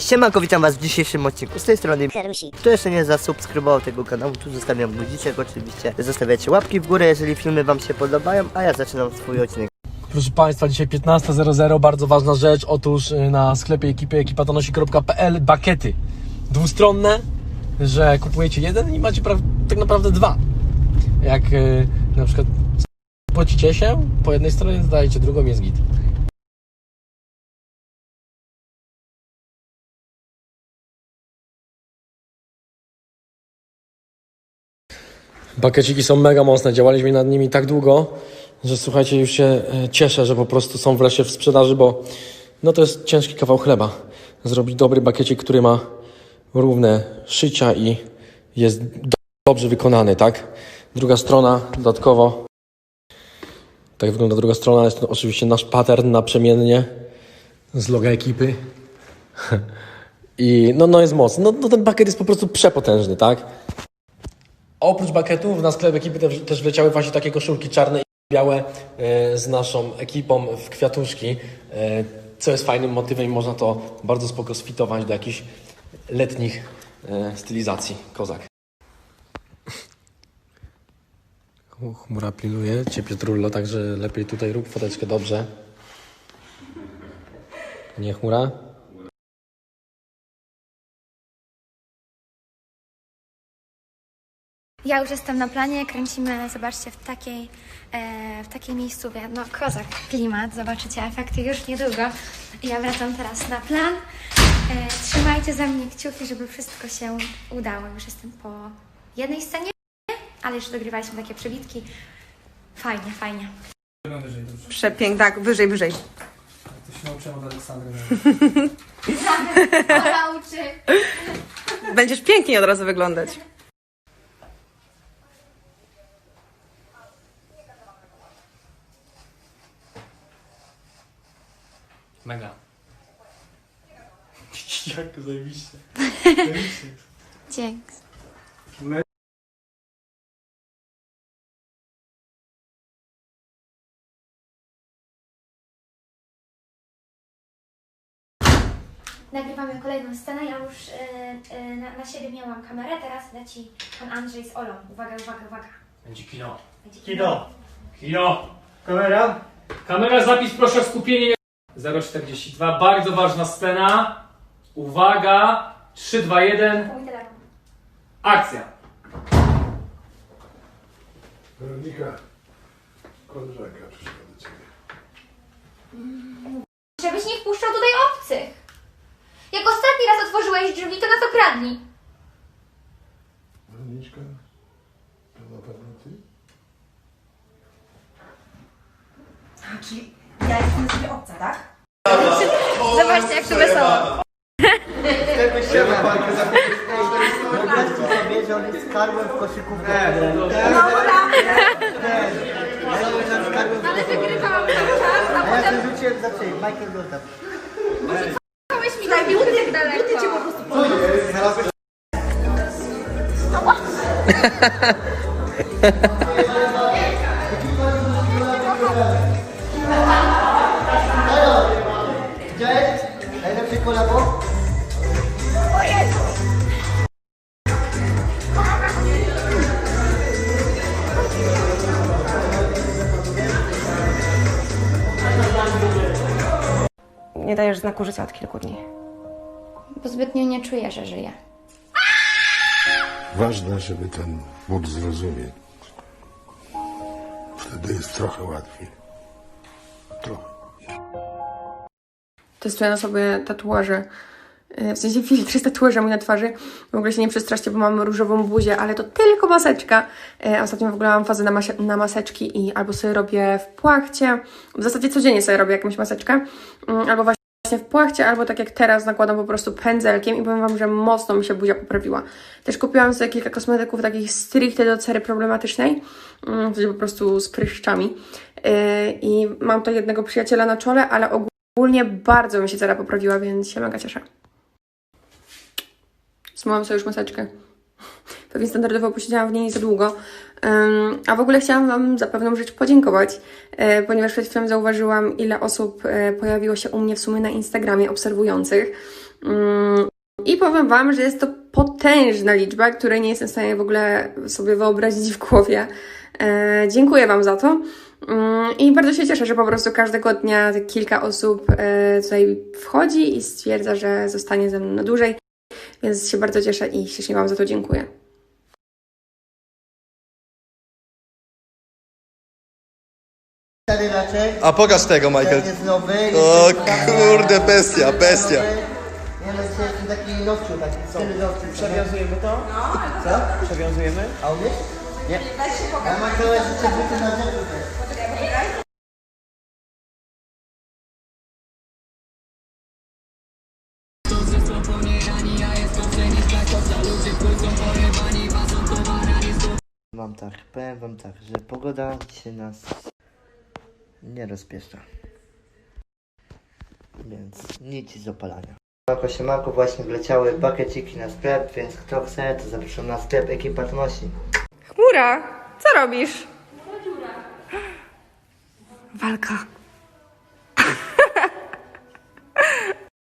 Siemanko, witam was w dzisiejszym odcinku. Z tej strony Karusi. kto jeszcze nie zasubskrybował tego kanału, tu zostawiam guziczek oczywiście. Zostawiacie łapki w górę, jeżeli filmy wam się podobają, a ja zaczynam swój odcinek. Proszę Państwa, dzisiaj 15.00, bardzo ważna rzecz. Otóż y, na sklepie ekipy ekipatonosi.pl bakiety dwustronne, że kupujecie jeden i macie tak naprawdę dwa. Jak y, na przykład płacicie się po jednej stronie, dodajecie drugą, jest git. Bakieciki są mega mocne, działaliśmy nad nimi tak długo, że słuchajcie, już się e, cieszę, że po prostu są wreszcie w sprzedaży, bo no to jest ciężki kawał chleba. Zrobić dobry bakiecik, który ma równe szycia i jest do- dobrze wykonany, tak? Druga strona dodatkowo. Tak wygląda druga strona, jest to oczywiście nasz pattern naprzemiennie z loga ekipy. I no, no jest mocny. No, no ten bakiet jest po prostu przepotężny, tak? Oprócz bakietów na sklep ekipy też, wleciały właśnie takie koszulki czarne i białe e, z naszą ekipą w kwiatuszki, e, co jest fajnym motywem i można to bardzo spoko sfitować do jakichś letnich e, stylizacji. Kozak. Chmura pilnuje Cię Piotrullo, także lepiej tutaj rób foteczkę dobrze. Nie chmura? Ja już jestem na planie, kręcimy, zobaczcie, w takiej, e, w takiej miejscowie. No, kozak, klimat, zobaczycie efekty już niedługo. Ja wracam teraz na plan. E, trzymajcie za mnie kciuki, żeby wszystko się udało. Już jestem po jednej scenie, ale jeszcze dogrywaliśmy takie przebitki. Fajnie, fajnie. Przepięknie, tak, wyżej, wyżej. Ola uczy. Będziesz pięknie od razu wyglądać. Mega. Jak zajebiście. Dzięki. Nagrywamy kolejną scenę. Ja już e, e, na, na siebie miałam kamerę, teraz leci pan Andrzej z Olą. Uwaga, uwaga, uwaga. Będzie kino. Będzie Kino. Kino. Kamera. Kamera, zapis, proszę o skupienie. 042, bardzo ważna scena. Uwaga, 3, 2, 1, Mój telefon. akcja. Weronika, koleżanka przyszła do ciebie. Żebyś nie wpuszczał tutaj obcych. Jak ostatni raz otworzyłeś drzwi, to nas okradli. Weroniczka, to na pewno ty? Czyli ja jestem sobie obca, tak? Zobaczcie, jak to wesoło. Wie, że on jest karłem w koszykówce. Ale wygrywałam cały czas, a A ja się rzuciłem za Michael Jordan. potem mi tak buty tak daleko. Widziałeś? Kolabo? Nie dajesz znaku życia od kilku dni. Bo zbytnio nie czuję, że żyję. Ważne, żeby ten mógł zrozumieć. Wtedy jest trochę łatwiej. Trochę. Testuję na sobie tatuaże. e, W sensie filtry z tatuażami na twarzy. W ogóle się nie przestraszcie, bo mam różową buzię, ale to tylko maseczka. E, Ostatnio w ogóle mam fazę na, masie- na maseczki i albo sobie robię w płachcie. W zasadzie codziennie sobie robię jakąś maseczkę. Mm, Albo właśnie w płachcie, albo tak jak teraz nakładam po prostu pędzelkiem i powiem Wam, że mocno mi się buzia poprawiła. Też kupiłam sobie kilka kosmetyków takich stricte do cery problematycznej, mm, w sensie po prostu z pryszczami. Yy, I mam to jednego przyjaciela na czole, ale ogólnie bardzo mi się cera poprawiła, więc się mega cieszę. Zmyłam sobie już maseczkę. Pewnie standardowo posiedziałam w niej za długo. Ym, a w ogóle chciałam Wam za pewną rzecz podziękować, e, ponieważ przed chwilą zauważyłam, ile osób e, pojawiło się u mnie w sumie na Instagramie obserwujących. Ym, I powiem Wam, że jest to potężna liczba, której nie jestem w stanie w ogóle sobie wyobrazić w głowie. E, dziękuję Wam za to. Mm, I bardzo się cieszę, że po prostu każdego dnia kilka osób e, tutaj wchodzi i stwierdza, że zostanie ze mną na dłużej. Więc się bardzo cieszę i ślicznie Wam za to dziękuję. A pokaż tego, Michael. Ten jest nowy. O kurde, bestia, bestia. Nie no, jest taki nowciu, taki. Przewiązujemy to? No. Co? Przewiązujemy? A umiesz? Nie. Ja mam całe życie buty na. Mam tak, powiem wam tak, że pogoda dzisiaj nas nie rozpieszcza. Więc nic z opalania. Mako się mako właśnie wleciały pakieciki na sklep, więc kto chce, to zapraszam na sklep, ekipa to Chmura, co robisz? Walka.